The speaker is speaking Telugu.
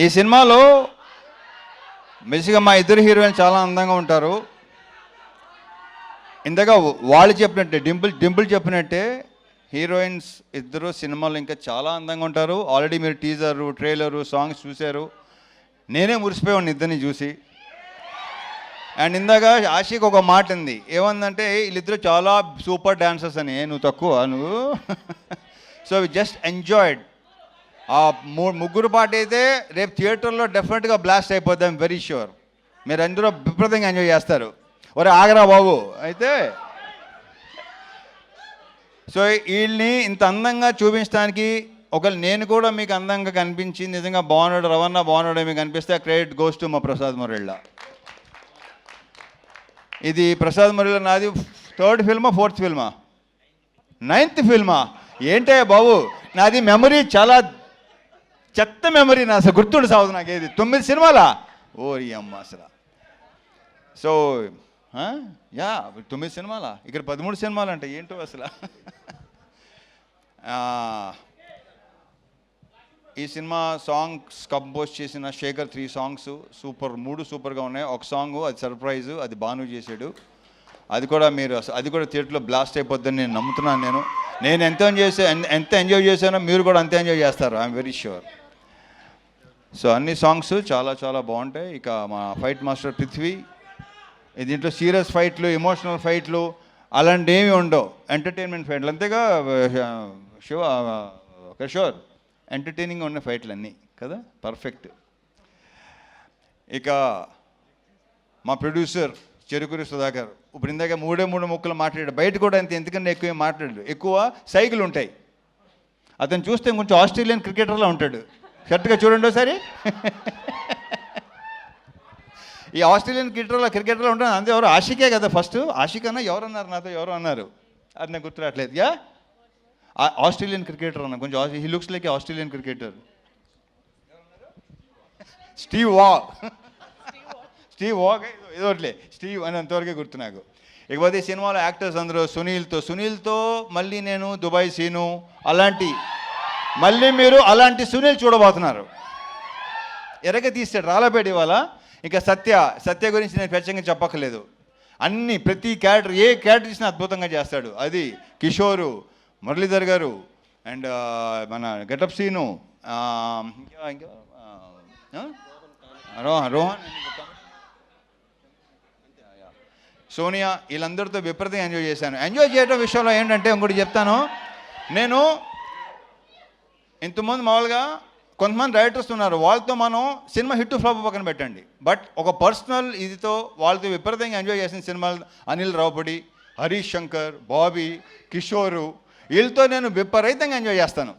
ఈ సినిమాలో బేసిక్గా మా ఇద్దరు హీరోయిన్ చాలా అందంగా ఉంటారు. ఇందాక వాళ్ళు చెప్పినట్టే డింపుల్ డింపుల్ చెప్పినట్టే హీరోయిన్స్ ఇద్దరు సినిమాలు ఇంకా చాలా అందంగా ఉంటారు. ఆల్రెడీ మీరు టీజరు ట్రైలరు సాంగ్స్ చూశారు. నేనే మురిసిపోయాను ఇద్దరిని చూసి. అండ్ ఇందాక ఆషిక్ ఒక మాట ఉంది. ఏమందంటే వీళ్ళిద్దరు చాలా సూపర్ డాన్సర్స్ అని. నువ్వు తక్కువ నువ్వు? సో జస్ట్ ఎంజాయిడ్ ఆ ము ముగ్గురు పాట అయితే రేపు థియేటర్లో డెఫినెట్గా బ్లాస్ట్ అయిపోద్దాం వెరీ షూర్ మీరు అందరూ విపరీతంగా ఎంజాయ్ చేస్తారు. ఒరే ఆగరా బాబు. అయితే సో వీళ్ళని ఇంత అందంగా చూపించడానికి ఒకవేళ నేను కూడా మీకు అందంగా కనిపించి నిజంగా బాగున్నాడు రవణ బాగున్నాడు మీకు కనిపిస్తే క్రెడిట్ గోస్ టు మా ప్రసాద్ మురళ్ళ ఇది ప్రసాద్ మురళ నాది థర్డ్ ఫిల్మా ఫోర్త్ ఫిల్మా నైన్త్ ఫిల్మా ఏంటే బాబు? నాది మెమరీ చాలా చెత్త మెమరీ నా అసలు గుర్తుండి సాగు నాకు ఏది తొమ్మిది సినిమాలా? ఓరి అమ్మ అసలు. సో యా తొమ్మిది సినిమాలా? ఇక్కడ పదమూడు సినిమాలు అంట ఏంటో అసలు? ఈ సినిమా సాంగ్స్ కంపోజ్ చేసిన శేఖర్ త్రీ సాంగ్స్ సూపర్ మూడు సూపర్గా ఉన్నాయి. ఒక సాంగ్ అది సర్ప్రైజ్ అది బాను చేశాడు. అది కూడా మీరు అది కూడా థియేటర్లో బ్లాస్ట్ అయిపోద్దని నేను నమ్ముతున్నాను నేను. నేను ఎంత ఎంజాయ్ చేసా ఎంత ఎంజాయ్ చేశానో మీరు కూడా అంత ఎంజాయ్ చేస్తారు ఐఎమ్ వెరీ షూర్ సో అన్ని సాంగ్స్ చాలా చాలా బాగుంటాయి. ఇక మా ఫైట్ మాస్టర్ పృథ్వీ దీంట్లో సీరియస్ ఫైట్లు ఎమోషనల్ ఫైట్లు అలాంటి ఏమి ఉండవు. ఎంటర్టైన్మెంట్ ఫైట్లు అంతేగా శివ కిషోర్ ఎంటర్టైనింగ్ ఉన్న ఫైట్లు అన్నీ కదా? పర్ఫెక్ట్ ఇక మా ప్రొడ్యూసర్ చెరుకురి సుధాకర్ ఇప్పుడు ఇందాక మూడే మూడు ముక్కలు మాట్లాడాడు. బయట కూడా అంత ఎందుకంటే ఎక్కువ మాట్లాడాడు ఎక్కువ సైకిల్ ఉంటాయి. అతను చూస్తే కొంచెం ఆస్ట్రేలియన్ క్రికెటర్లా ఉంటాడు. కరెక్ట్గా చూడండి ఒకసారి. ఈ ఆస్ట్రేలియన్ క్రికెటర్లో క్రికెటర్లో ఉంటాను అంతే ఎవరు? ఆషికే కదా ఫస్ట్. ఆషిక్ అన్న ఎవరు అన్నారు నాతో? ఎవరు అన్నారు? అది నాకు గుర్తురావట్లేదు. యా? ఆస్ట్రేలియన్ క్రికెటర్ అన్న కొంచెం he looks like Australian cricketer. Steve Waugh. Steve Waugh ఏదో ఒకటిలే. స్టీవ్ అని అంతవరకే గుర్తు నాకు. ఇకపోతే ఈ సినిమాలో యాక్టర్స్ అందరూ సునీల్తో సునీల్తో మళ్ళీ నేను దుబాయ్ సీను అలాంటి మళ్ళీ మీరు అలాంటి సునీల్ చూడబోతున్నారు. ఎరగ తీస్తాడు రాలపేట ఇవాళ. ఇంకా సత్య సత్య గురించి నేను ప్రత్యేకంగా చెప్పక్కర్లేదు. అన్ని ప్రతి క్యారెక్టర్ ఏ క్యారెక్టర్ ఇచ్చినా అద్భుతంగా చేస్తాడు. అది కిషోరు మురళీధర్ గారు అండ్ మన గెటప్ సీను ఇంకా రోహన్ రోహన్. సోనియా వీళ్ళందరితో విపరీతంగా ఎంజాయ్ చేశాను. ఎంజాయ్ చేయడం విషయంలో ఏంటంటే ఇంకోటి చెప్తాను. నేను ఇంతకుముందు మామూలుగా కొంతమంది రైటర్స్ ఉన్నారు. వాళ్ళతో మనం సినిమా హిట్ ఫ్లాప్ పక్కన పెట్టండి. బట్ ఒక పర్సనల్ ఇదితో వాళ్ళతో విపరీతంగా ఎంజాయ్ చేసిన సినిమాలు అనిల్ రావుపడి హరీష్ శంకర్ బాబీ కిషోరు వీళ్ళతో నేను విపరీతంగా ఎంజాయ్ చేస్తాను.